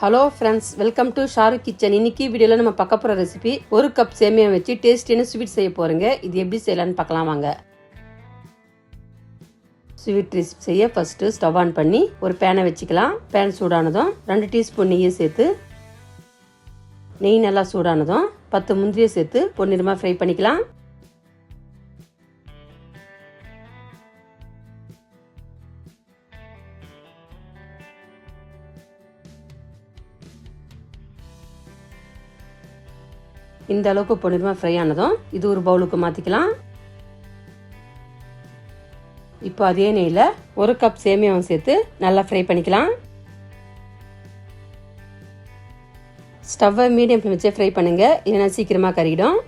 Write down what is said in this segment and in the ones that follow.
Hello friends welcome to Shahrukh kitchen இன்னைக்கு வீடியோவில் நம்ம பார்க்க போகிற ரெசிபி ஒரு கப் சேமியா வச்சு டேஸ்டியான ஸ்வீட் செய்ய போகிறோங்க இது எப்படி செய்யலான்னு பார்க்கலாம் வாங்க. ஸ்வீட் ரெசிபி செய்ய ஃபஸ்ட்டு ஸ்டவ் ஆன் பண்ணி ஒரு பேனை வச்சுக்கலாம். பேன் சூடானதும் ரெண்டு டீஸ்பூன் நெய்யை சேர்த்து நெய் நல்லா சூடானதும் பத்து முந்திரியை சேர்த்து பொன்னிறமாக ஃப்ரை பண்ணிக்கலாம். இந்த அளவுக்கு பொன்னிறமாக ஃப்ரை ஆனதும் இது ஒரு பவுலுக்கு மாற்றிக்கலாம் இப்போ அதே நெய்யில் ஒரு கப் சேமியாவும் சேர்த்து நல்லா ஃப்ரை பண்ணிக்கலாம். ஸ்டவ்வை மீடியம் ஃப்ளேம் வச்சே ஃப்ரை பண்ணுங்கள் இல்லைன்னா சீக்கிரமாக கறிடும்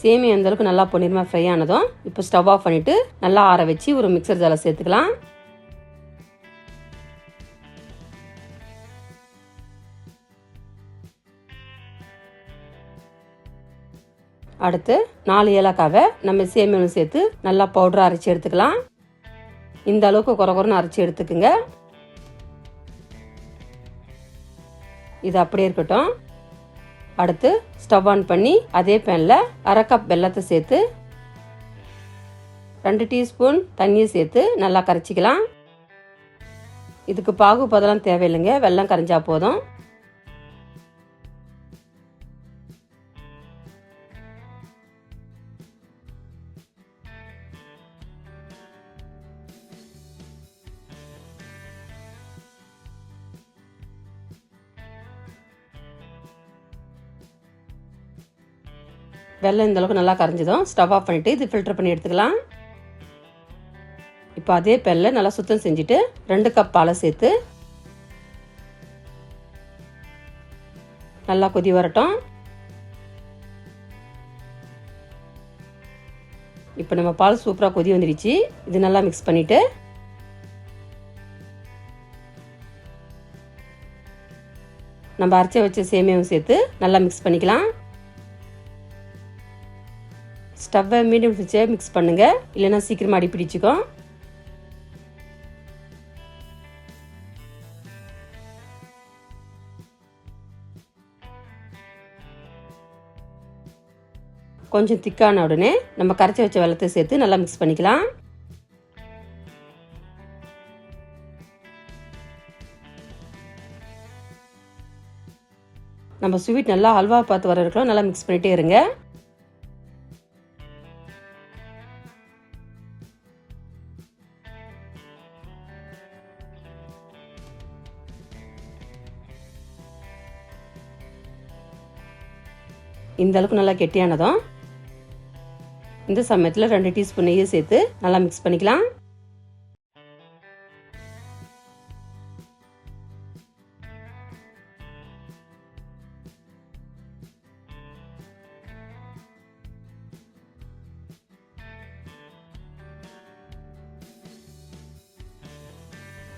சேமியா அந்த அளவுக்கு நல்லா பொன்னிறமாக ஃப்ரை ஆனதும் இப்போ ஸ்டவ் ஆஃப் பண்ணிட்டு நல்லா ஆற வச்சு ஒரு மிக்சர் ஜாலை சேர்த்துக்கலாம். அடுத்து நாலு ஏலக்காவை நம்ம சேமியாவும் சேர்த்து நல்லா பவுடராக அரைச்சி எடுத்துக்கலாம். இந்த அளவுக்கு குறை குறைன்னு அரைச்சி எடுத்துக்குங்க. இது அப்படியே இருக்கட்டும். அடுத்து ஸ்டவ் ஆன் பண்ணி அதே பேனில் அரை கப் வெள்ளத்தை சேர்த்து ரெண்டு டீஸ்பூன் தண்ணியை சேர்த்து நல்லா கரைச்சிக்கலாம். இதுக்கு பாகு பதெல்லாம் தேவையில்லைங்க. வெள்ளம் கரைஞ்சா போதும். வெள்ளம் இந்தளவுக்கு நல்லா கரைஞ்சதும் ஸ்டவ் ஆஃப் பண்ணிவிட்டு இது ஃபில்டர் பண்ணி எடுத்துக்கலாம். இப்போ அதே பெல்ல நல்லா சுத்தம் செஞ்சுட்டு ரெண்டு கப் பாலை சேர்த்து நல்லா கொதி வரட்டும். இப்போ நம்ம பால் சூப்பராக கொதி வந்துடுச்சு. இது நல்லா மிக்ஸ் பண்ணிவிட்டு நம்ம அரைச்சி வச்ச சேமியாவும் சேர்த்து நல்லா மிக்ஸ் பண்ணிக்கலாம். ஸ்டவ்வை மீடியம் வச்சே மிக்ஸ் பண்ணுங்கள் இல்லைன்னா சீக்கிரமாக அடி பிடிச்சிக்கும். கொஞ்சம் திக்கான உடனே நம்ம கரைச்சி வச்ச வெள்ளத்தை சேர்த்து நல்லா மிக்ஸ் பண்ணிக்கலாம். நம்ம ஸ்வீட் நல்லா அல்வா பார்த்து வர இருக்கலாம் நல்லா மிக்ஸ் பண்ணிகிட்டே இருங்க. இந்த அளவுக்கு நல்லா கெட்டியானதும் இந்த சமயத்தில் ரெண்டு டீஸ்பூன் நெய்யை சேர்த்து நல்லா மிக்ஸ் பண்ணிக்கலாம்.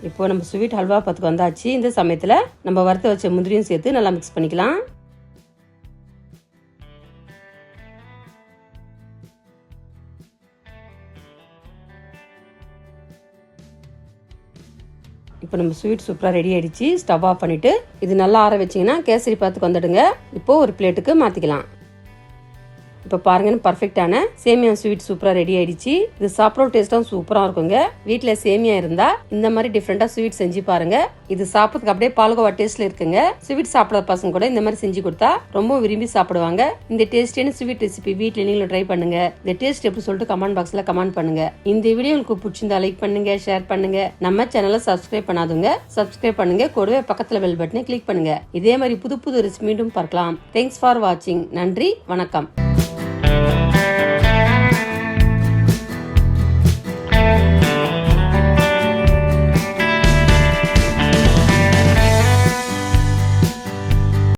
இப்போ நம்ம ஸ்வீட் ஹல்வா பத்துக்கு வந்தாச்சு. இந்த சமயத்தில் நம்ம வறுத்த வச்ச முந்திரியும் சேர்த்து நல்லா மிக்ஸ் பண்ணிக்கலாம். இப்போ நம்ம ஸ்வீட் சூப்பராக ரெடி ஆகிடுச்சு ஸ்டவ் ஆஃப் பண்ணிவிட்டு இது நல்லா ஆற வச்சிங்கன்னா கேசரி பார்த்துக்கு வந்துடுங்க. இப்போது ஒரு பிளேட்டுக்கு மாற்றிக்கலாம் இப்போ பாருங்கன்னு பர்ஃபெக்டான சேமியா ஸ்வீட் சூப்பராக ரெடி ஆயிடுச்சு. இது சாப்பிட்ற டேஸ்ட்டும் சூப்பராக இருக்குங்க. வீட்டில் சேமியா இருந்தால் இந்த மாதிரி டிஃப்ரெண்ட்டாக ஸ்வீட் செஞ்சு பாருங்க. இது சாப்பிட்றதுக்கு அப்படியே பால்கோவா டேஸ்ட்ல இருக்குங்க. ஸ்வீட் சாப்பிட்ற பசங்க கூட இந்த மாதிரி செஞ்சு கொடுத்தா ரொம்ப விரும்பி சாப்பிடுவாங்க. இந்த டேஸ்டியான ஸ்வீட் ரெசிபி வீட்டில் நீங்களும் ட்ரை பண்ணுங்க. இந்த டேஸ்ட் எப்படி சொல்லிட்டு கமெண்ட் பாக்ஸில் கமெண்ட் பண்ணுங்க. இந்த வீடியோ உங்களுக்கு பிடிச்சிருந்தா லைக் பண்ணுங்க ஷேர் பண்ணுங்க. நம்ம சேனலை சப்ஸ்கிரைப் பண்ணாதுங்க சப்ஸ்கிரைப் பண்ணுங்க. கூடவே பக்கத்தில் பெல் பட்டனை கிளிக் பண்ணுங்க. இதே மாதிரி புது புது ரெசிபி மீண்டும் பார்க்கலாம். தேங்க்ஸ் ஃபார் வாட்சிங் நன்றி வணக்கம்.